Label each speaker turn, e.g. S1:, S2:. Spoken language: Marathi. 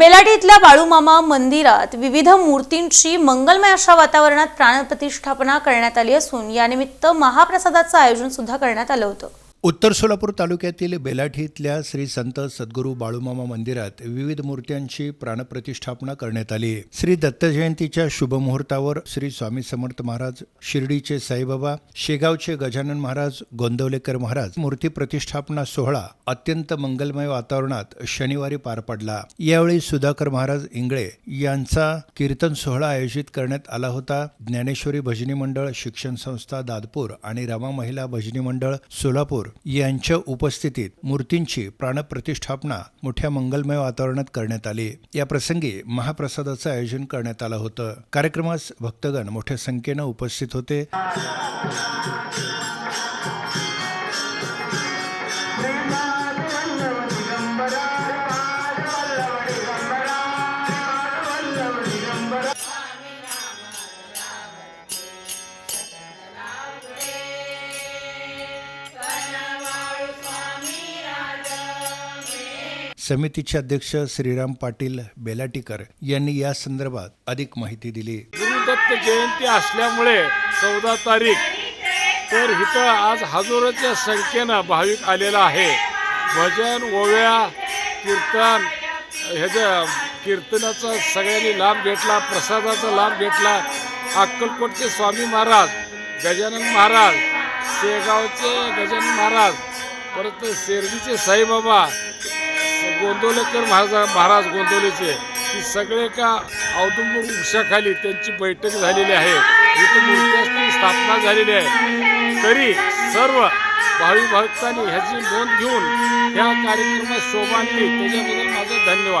S1: बेलाटी इथल्या बाळूमामा मंदिरात विविध मूर्तींची मंगलमय अशा वातावरणात प्राणप्रतिष्ठापना करण्यात आली असून यानिमित्त महाप्रसादाचं आयोजन सुद्धा करण्यात आलं होतं.
S2: उत्तर सोलापूर तालुक्यातील बेलाठी इथल्या श्री संत सद्गुरू बाळूमामा मंदिरात विविध मूर्त्यांची प्राणप्रतिष्ठापना करण्यात आली. श्री दत्त जयंतीच्या शुभमुहूर्तावर श्री स्वामी समर्थ महाराज शिर्डीचे साईबाबा शेगावचे गजानन महाराज गोंदवलेकर महाराज मूर्ती प्रतिष्ठापना सोहळा अत्यंत मंगलमय वातावरणात शनिवारी पार पडला. यावेळी सुधाकर महाराज इंगळे यांचा कीर्तन सोहळा आयोजित करण्यात आला होता. ज्ञानेश्वरी भजनी मंडळ शिक्षण संस्था दादपूर आणि रमा महिला भजनी मंडळ सोलापूर यांच्या उपस्थितीत मूर्तींची प्राणप्रतिष्ठापना मोठ्या मंगलमय वातावरणात करण्यात आली. या प्रसंगी महाप्रसादाचं आयोजन करण्यात आलं होतं. कार्यक्रमास भक्तगण मोठ्या संख्येनं उपस्थित होते. समितीचे अध्यक्ष श्रीराम पाटील बेलाटीकर यांनी या संदर्भात अधिक माहिती दिली.
S3: गुरुदत्त जयंती असल्यामुळे चौदा तारीख तर इथं आज हजारोच्या संख्येनं भाविक आलेला आहे. भजन ओव्या कीर्तन ह्याच्या कीर्तनाचा सगळ्यांनी लाभ घेतला प्रसादाचा लाभ घेतला. अक्कलकोटचे स्वामी महाराज गजानन महाराज शेगावचे गजानन महाराज परत शिर्डीचे साईबाबा गोंदवलेकर महाराज महाराज गोंदवलेचे की सगळे का औदुंब वृक्षाखाली त्यांची बैठक झालेली आहे. इथं मूर्त्याची स्थापना झालेली आहे. तरी सर्व भावी भक्तांनी ह्याची नोंद घेऊन ह्या कार्यक्रमात शोभांनी त्याच्याबद्दल माझं धन्यवाद.